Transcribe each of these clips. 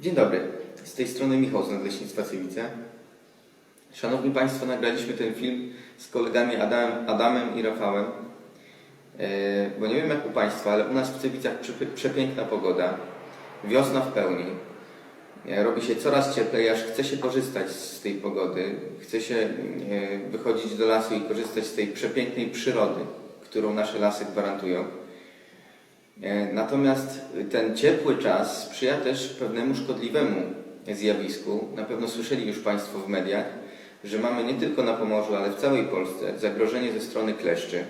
Dzień dobry, z tej strony Michał z Nadleśnictwa Cywice. Szanowni Państwo, nagraliśmy ten film z kolegami Adamem, Adamem i Rafałem. E, Bo nie wiem jak u Państwa, ale u nas w Cywicach prze- przepiękna pogoda. Wiosna w pełni. E, Robi się coraz cieplej, aż chce się korzystać z tej pogody. Chce się e, wychodzić do lasu i korzystać z tej przepięknej przyrody, którą nasze lasy gwarantują. E, Natomiast ten ciepły czas sprzyja też pewnemu szkodliwemu zjawisku. Na pewno słyszeli już Państwo w mediach, że mamy nie tylko na Pomorzu, ale w całej Polsce zagrożenie ze strony kleszczy.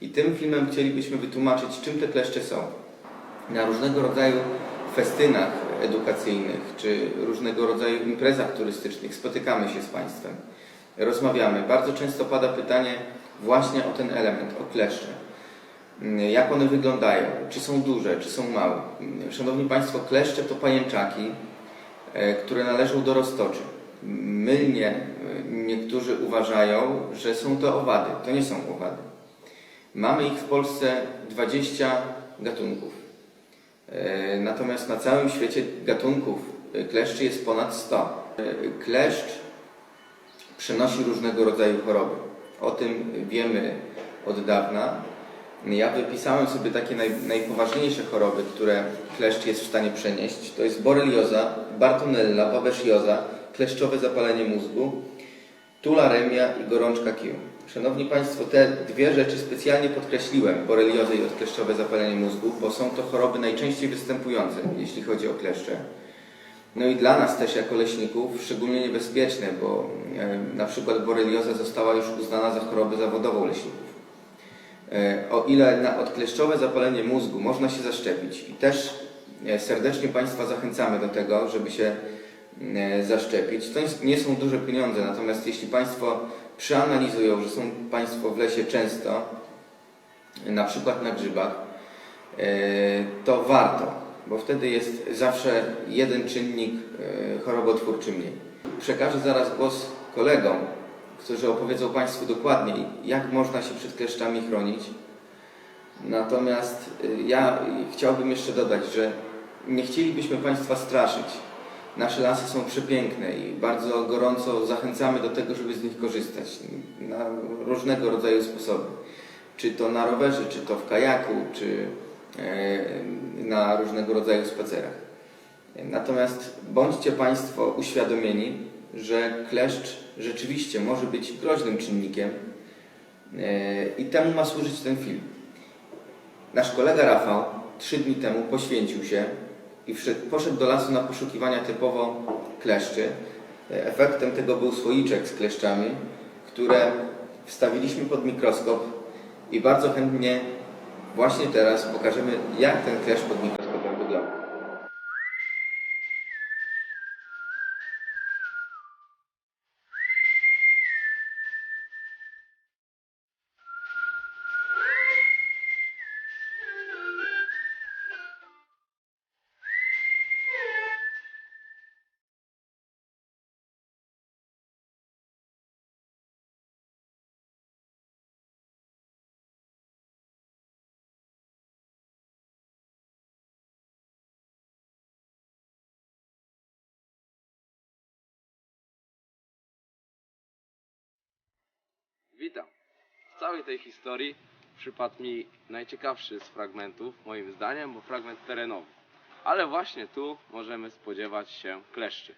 I tym filmem chcielibyśmy wytłumaczyć, czym te kleszcze są. Na różnego rodzaju festynach edukacyjnych czy różnego rodzaju imprezach turystycznych spotykamy się z Państwem, rozmawiamy. Bardzo często pada pytanie właśnie o ten element, o kleszcze. Mm, Jak one wyglądają? Czy są duże, czy są małe? Mm, Szanowni Państwo, kleszcze to pajęczaki, e, które należą do roztoczy. Mylnie e, niektórzy uważają, że są to owady. To nie są owady. Mamy ich w Polsce 20 gatunków. E, Natomiast na całym świecie gatunków kleszczy jest ponad 100. E, Kleszcz przenosi różnego rodzaju choroby. O tym wiemy od dawna. Ja wypisałem sobie takie naj, najpoważniejsze choroby, które kleszcz jest w stanie przenieść. To jest borelioza, bartonella, babesioza, kleszczowe zapalenie mózgu, tularemia i gorączka kił. Szanowni Państwo, te dwie rzeczy specjalnie podkreśliłem, boreliozę i odkleszczowe zapalenie mózgu, bo są to choroby najczęściej występujące, jeśli chodzi o kleszcze. No i dla nas też jako leśników szczególnie niebezpieczne, bo e, na przykład borelioza została już uznana za chorobę zawodową leśników. E, O ile na odkleszczowe zapalenie mózgu można się zaszczepić i też e, serdecznie Państwa zachęcamy do tego, żeby się e, zaszczepić. To nie są duże pieniądze, natomiast jeśli Państwo przeanalizują, że są Państwo w lesie często, na przykład na grzybach, to warto, bo wtedy jest zawsze jeden czynnik chorobotwórczy mniej. Przekażę zaraz głos kolegom, którzy opowiedzą Państwu dokładniej, jak można się przed kleszczami chronić. Natomiast y, ja chciałbym jeszcze dodać, że nie chcielibyśmy Państwa straszyć. Nasze lasy są przepiękne i bardzo gorąco zachęcamy do tego, żeby z nich korzystać na różnego rodzaju sposoby. Czy to na rowerze, czy to w kajaku, czy e, na różnego rodzaju spacerach. Natomiast bądźcie Państwo uświadomieni, że kleszcz rzeczywiście może być groźnym czynnikiem e, i temu ma służyć ten film. Nasz kolega Rafał trzy dni temu poświęcił się i poszedł do lasu na poszukiwania typowo kleszczy. E, Efektem tego był słoiczek z kleszczami, które wstawiliśmy pod mikroskop i bardzo chętnie właśnie teraz pokażemy, jak ten kleszcz pod mikroskopem Witam. W całej tej historii przypadł mi najciekawszy z fragmentów, moim zdaniem, bo fragment terenowy. Ale właśnie tu możemy spodziewać się kleszczy.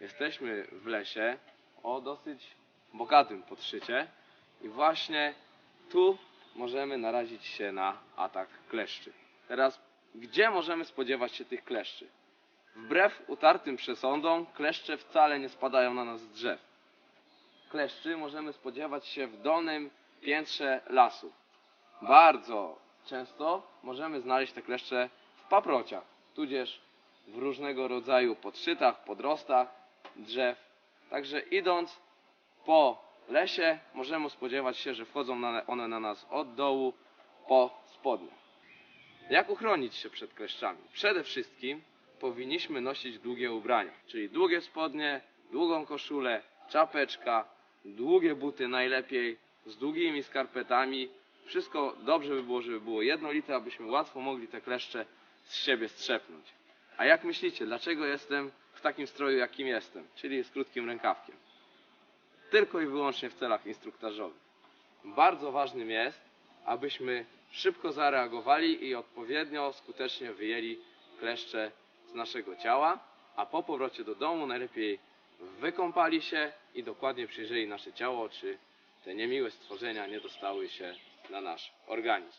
Jesteśmy w lesie o dosyć bogatym podszycie i właśnie tu możemy narazić się na atak kleszczy. Teraz, gdzie możemy spodziewać się tych kleszczy? Wbrew utartym przesądom, kleszcze wcale nie spadają na nas z drzew kleszczy możemy spodziewać się w dolnym piętrze lasu. Bardzo często możemy znaleźć te kleszcze w paprociach, tudzież w różnego rodzaju podszytach, podrostach drzew. Także idąc po lesie możemy spodziewać się, że wchodzą one na nas od dołu po spodnie. Jak uchronić się przed kleszczami? Przede wszystkim powinniśmy nosić długie ubrania, czyli długie spodnie, długą koszulę, czapeczka, długie buty najlepiej, z długimi skarpetami. Wszystko dobrze by było, żeby było jednolite, abyśmy łatwo mogli te kleszcze z siebie strzepnąć. A jak myślicie, dlaczego jestem w takim stroju, jakim jestem, czyli z krótkim rękawkiem? Tylko i wyłącznie w celach instruktażowych. Bardzo ważnym jest, abyśmy szybko zareagowali i odpowiednio skutecznie wyjęli kleszcze z naszego ciała, a po powrocie do domu najlepiej wykąpali się i dokładnie przyjrzeli nasze ciało, czy te niemiłe stworzenia nie dostały się na nasz organizm.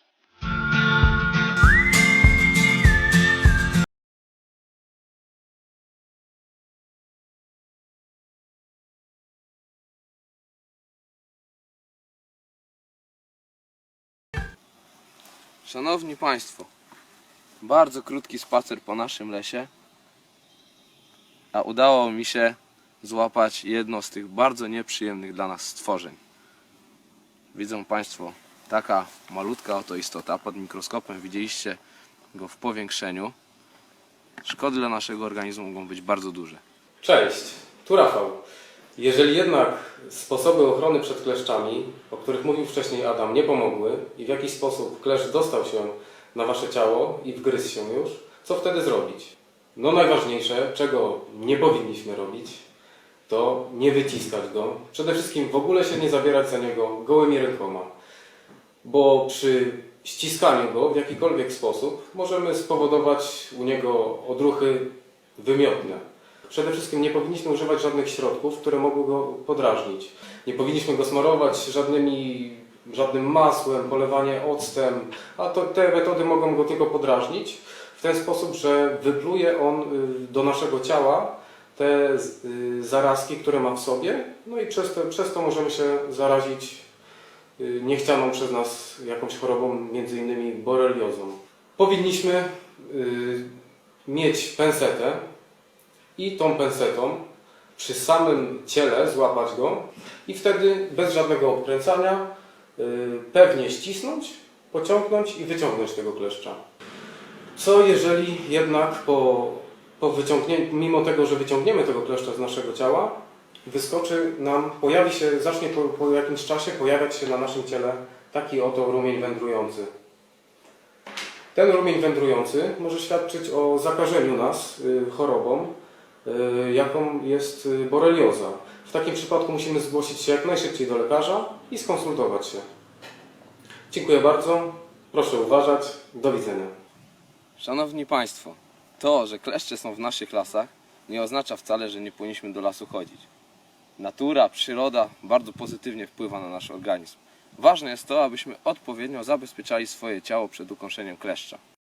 Szanowni Państwo, bardzo krótki spacer po naszym lesie, a udało mi się złapać jedno z tych bardzo nieprzyjemnych dla nas stworzeń. Widzą Państwo, taka malutka oto istota pod mikroskopem, widzieliście go w powiększeniu. Szkody dla naszego organizmu mogą być bardzo duże. Cześć, tu Rafał. Jeżeli jednak sposoby ochrony przed kleszczami, o których mówił wcześniej Adam, nie pomogły i w jakiś sposób kleszcz dostał się na wasze ciało i wgryzł się już, co wtedy zrobić? No najważniejsze, czego nie powinniśmy robić, to nie wyciskać go. Przede wszystkim w ogóle się nie zabierać za niego gołymi rękoma, bo przy ściskaniu go w jakikolwiek sposób możemy spowodować u niego odruchy wymiotne. Przede wszystkim nie powinniśmy używać żadnych środków, które mogą go podrażnić. Nie powinniśmy go smarować żadnymi, żadnym masłem, polewanie octem, a to, te metody mogą go tylko podrażnić w ten sposób, że wypluje on y, do naszego ciała te y, zarazki, które ma w sobie, no i przez to, przez to możemy się zarazić y, niechcianą przez nas jakąś chorobą, między innymi boreliozą. Powinniśmy y, mieć pensetę, i tą pensetą przy samym ciele złapać go i wtedy bez żadnego obkręcania pewnie ścisnąć, pociągnąć i wyciągnąć tego kleszcza. Co jeżeli jednak po, po wyciągnięciu, mimo tego, że wyciągniemy tego kleszcza z naszego ciała, wyskoczy nam, pojawi się, zacznie po, po jakimś czasie pojawiać się na naszym ciele taki oto rumień wędrujący. Ten rumień wędrujący może świadczyć o zakażeniu nas y, chorobą, y, jaką jest y, borelioza. W takim przypadku musimy zgłosić się jak najszybciej do lekarza i skonsultować się. Dziękuję bardzo. Proszę uważać. Do widzenia. Szanowni Państwo, to, że kleszcze są w naszych lasach, nie oznacza wcale, że nie powinniśmy do lasu chodzić. Natura, przyroda bardzo pozytywnie wpływa na nasz organizm. Ważne jest to, abyśmy odpowiednio zabezpieczali swoje ciało przed ukąszeniem kleszcza.